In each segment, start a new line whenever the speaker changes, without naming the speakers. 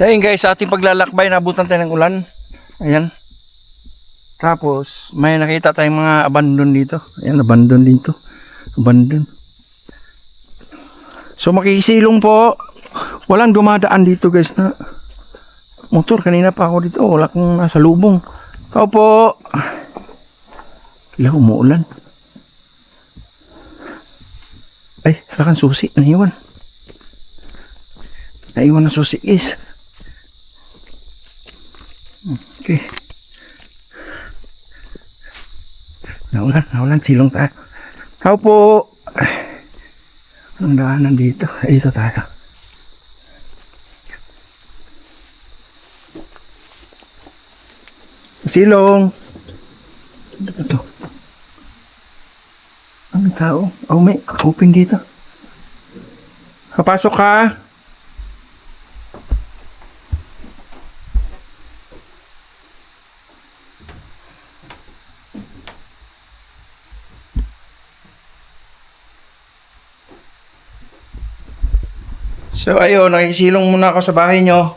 So ayun guys, sa ating paglalakbay, nabutan tayo ng ulan. Ayan. Tapos, may nakita tayong mga abandon dito. Ayan, abandon dito. Abandon. So makikisilong po. Walang dumadaan dito guys na motor. Kanina pa ako dito. Wala kang nasa lubong. Tao po. Wala, umuulan. Ay, wala kang susi. Naiwan. Naiwan na susi guys. Okay. Naulan, naulan. Silong tayo. Tao po. Anong daanan dito? Dito tayo. Silong. Ano ba to? Ang tao. Oh, may open dito. Papasok ka. So ayun, nakikisilong muna ako sa bahay nyo.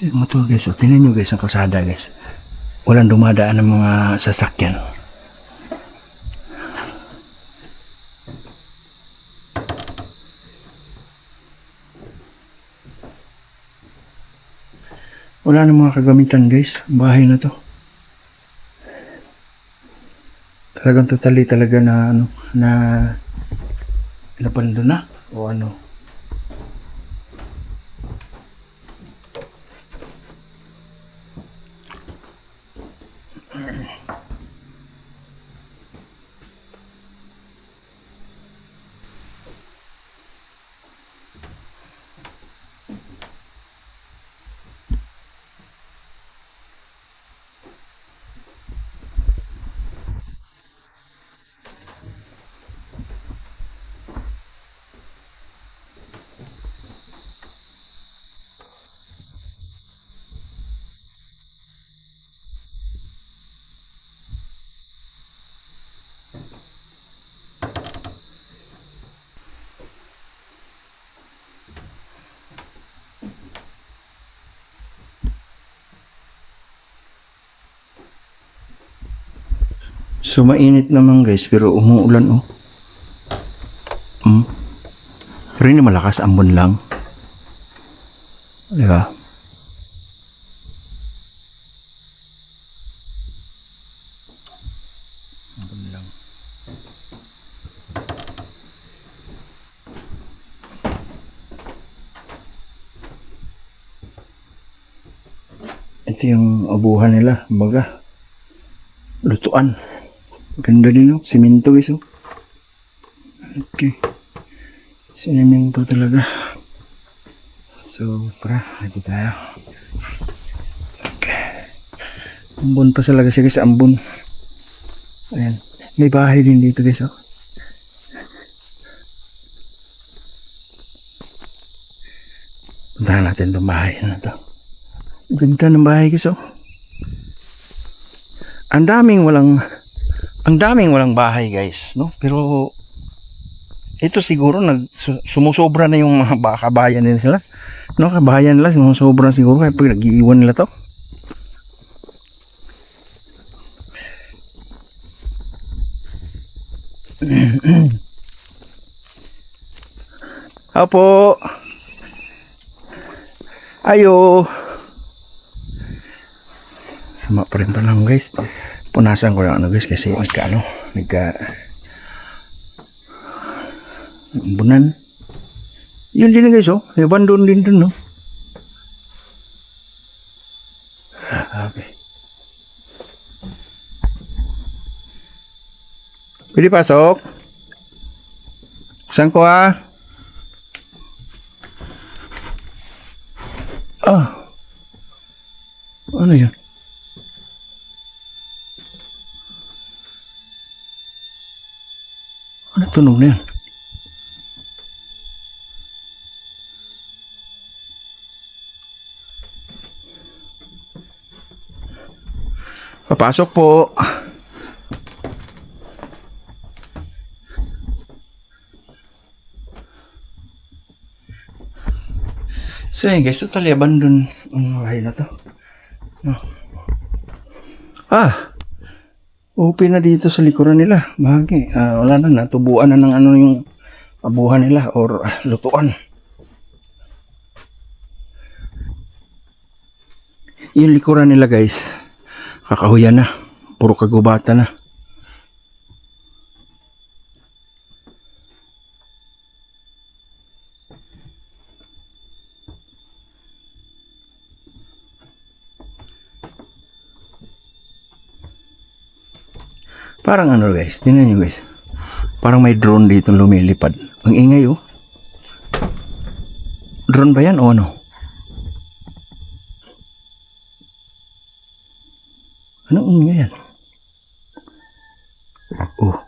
Tingnan mo to guys, oh. tingnan nyo guys ang kalsada guys. Walang dumadaan ng mga sasakyan. Wala na mga kagamitan guys, bahay na to. Talagang totally talaga na ano, na nabando na o ano. So mainit naman guys, pero umuulan oh. Hmm. Pero hindi malakas, ambon lang. Di ba? Ambon lang. Ito yung abuhan nila, baga. Lutuan. Ganda din oh. Simento guys oh. Okay. Simento talaga. So, tara. Dito tayo. Okay. Ambon pa talaga siya guys. Ambon. Ayan. May bahay din dito guys oh. Puntahan natin itong bahay na to. Ganda ng bahay guys oh. Ang daming walang ang daming walang bahay guys, no? Pero ito siguro nag su- sumusobra na yung mga ba- kabayan nila sila. No, kabayan nila sumusobra siguro kaya pag nag-iiwan nila to. Apo. Ayo. Sama pa rin pa lang guys. Punasan ko lang ano guys kasi nagka ano, nagka bunan. Yun din guys oh, may bandon din dun no. Okay. Pwede pasok? Saan ko ah? Ah. Ano yan? Tunog yan. Papasok po. So yun guys, totally abandon ang bahay na to. No. Ah! Open na dito sa likuran nila. Bahagi. Ah, wala na, natubuan na ng ano yung abuhan nila or ah, lutuan. Yung likuran nila guys, kakahuyan na. Puro kagubata na. Parang ano guys, tingnan nyo guys. Parang may drone dito lumilipad. Ang ingay oh. Drone ba yan o ano? Anong ingay yan? Oh.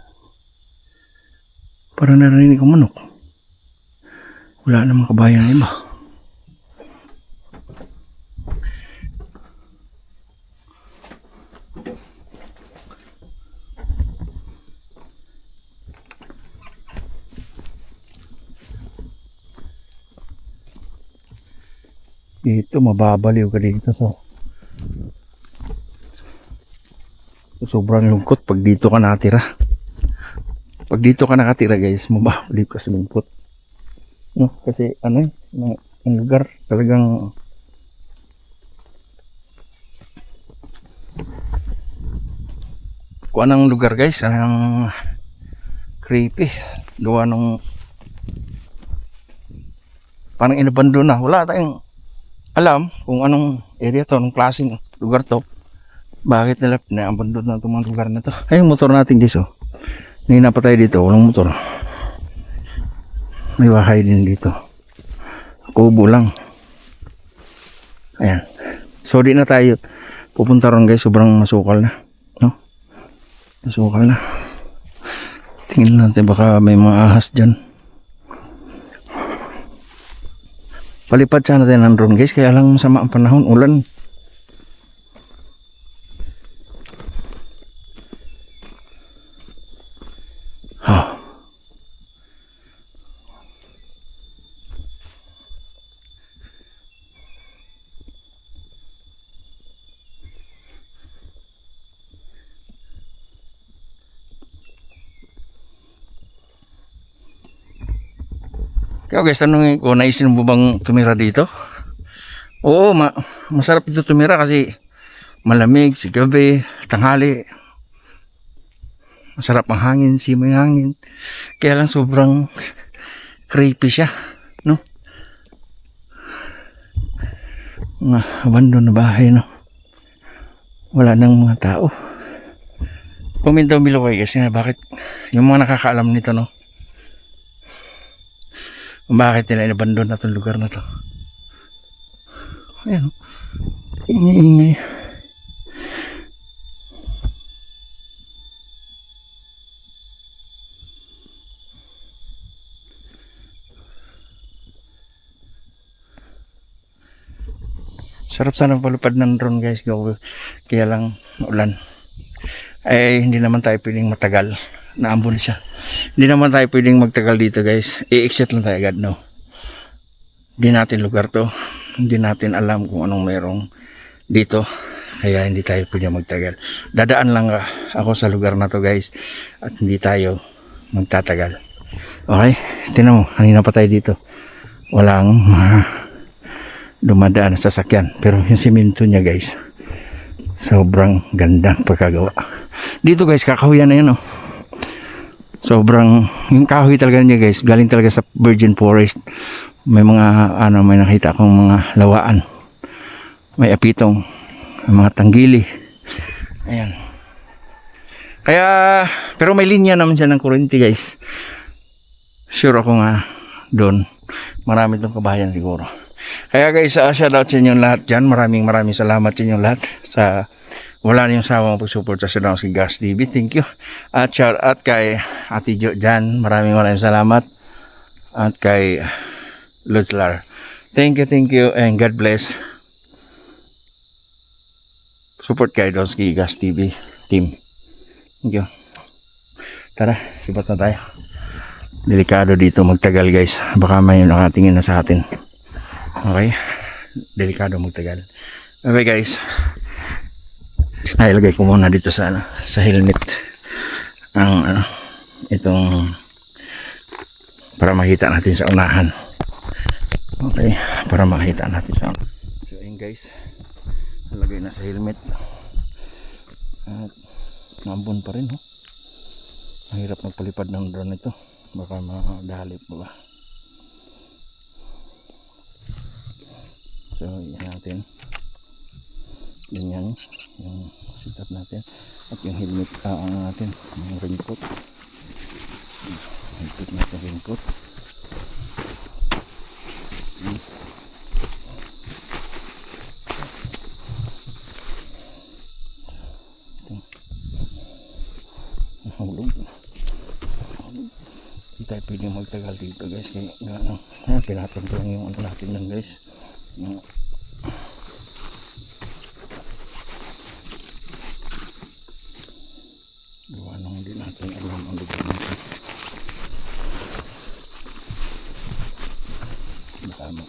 Parang narinig ko manok. Wala namang kabayan iba. Dito, mababaliw ka dito. So, sobrang lungkot pag dito ka natira. Pag dito ka nakatira guys, mababaliw ka sa lungkot. No, kasi ano eh, ang, ang lugar talagang kung anong lugar guys, anong creepy. Gawa nung parang inabandon na. Wala tayong alam kung anong area to, anong klaseng lugar to. Bakit nila pinaabandon na itong mga lugar na to. Ay, yung motor natin guys oh. Nina pa tayo dito, walang motor. May bahay din dito. Kubo lang. Ayan. So di na tayo pupunta ron guys, sobrang masukal na. No? Masukal na. Tingnan natin baka may mga ahas dyan. Palipad sana tayo ng drone guys, kaya lang masama ang panahon, ulan. Kaya guys, tanongin ko, naisin mo bang tumira dito? Oo, ma masarap dito tumira kasi malamig, si gabi, tanghali. Masarap ang hangin, simoy hangin. Kaya lang sobrang creepy siya, no? Mga abandon na bahay, no? Wala nang mga tao. Comment down below nga bakit yung mga nakakaalam nito, no? Bakit nila inabandon na itong lugar na to. Ayan. oh. Ingay-ingay. Sarap sana palupad ng drone guys. Kaya lang ulan. Eh, hindi naman tayo pwedeng matagal. Naambon siya. Hindi naman tayo pwedeng magtagal dito guys. I-exit lang tayo agad no. Hindi natin lugar to. Hindi natin alam kung anong merong dito. Kaya hindi tayo pwedeng magtagal. Dadaan lang ah, ako sa lugar na to guys. At hindi tayo magtatagal. Okay. Tinan mo. Kanina pa tayo dito. Walang mga dumadaan na sasakyan. Pero yung simento niya guys. Sobrang gandang pagkagawa. Dito guys, kakahuyan na yan oh. Sobrang, yung kahoy talaga niya guys, galing talaga sa virgin forest. May mga, ano, may nakita akong mga lawaan. May apitong, may mga tanggili. Ayan. Kaya, pero may linya naman siya ng kurente guys. Sure ako nga doon. Marami tong kabayan siguro. Kaya guys, uh, shout out sa inyong lahat dyan. Maraming maraming salamat sa inyong lahat sa wala niyong sawang pag-support sa Sudanski Gas TV. Thank you. At shout out kay Ate Jo dyan. Maraming maraming salamat. At kay Luzlar. Thank you, thank you, and God bless. Support kay Donski Gas TV team. Thank you. Tara, sibat na tayo. Delikado dito magtagal guys. Baka may nakatingin na sa atin. Okay? Delikado magtagal. Okay guys. Ay, ilagay ko muna dito sa, ano, sa helmet. Ang, ano, itong para makita natin sa unahan. Okay, para makita natin sa unahan. So, ayun guys. Nalagay na sa helmet. At nambun pa rin, oh. Mahirap magpalipad ng drone ito. Baka madali pa ba. So, yan natin. Ganyan. Yung setup natin. At yung helmet, ah, ano natin. Yung raincoat. Raincoat natin, raincoat. Nahulog. Hindi tayo pwede magtagal dito guys. Kaya, ano, ah, pinatong ko lang yung ano natin lang guys. Yung gawa nung hindi natin alam ang lugar natin. Baka mo.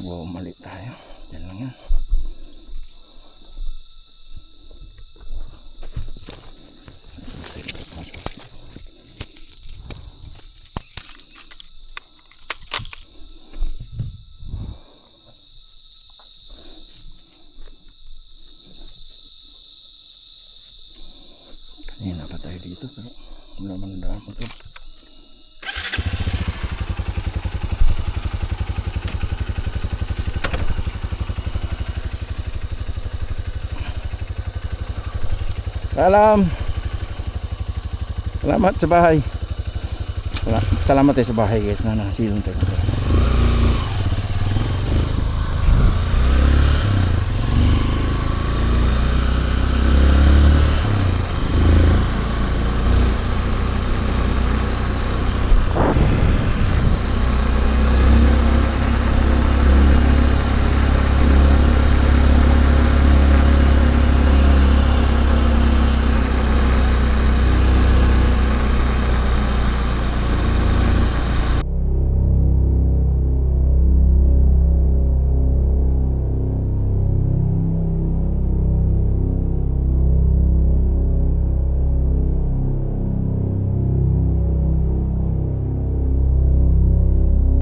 Wow, mali tayo. Yan lang yan. Kanina pa tayo dito pero wala man daan mo to. Salam. Salamat sa bahay. Sala- Salamat tayo sa bahay guys na nakasilong tayo.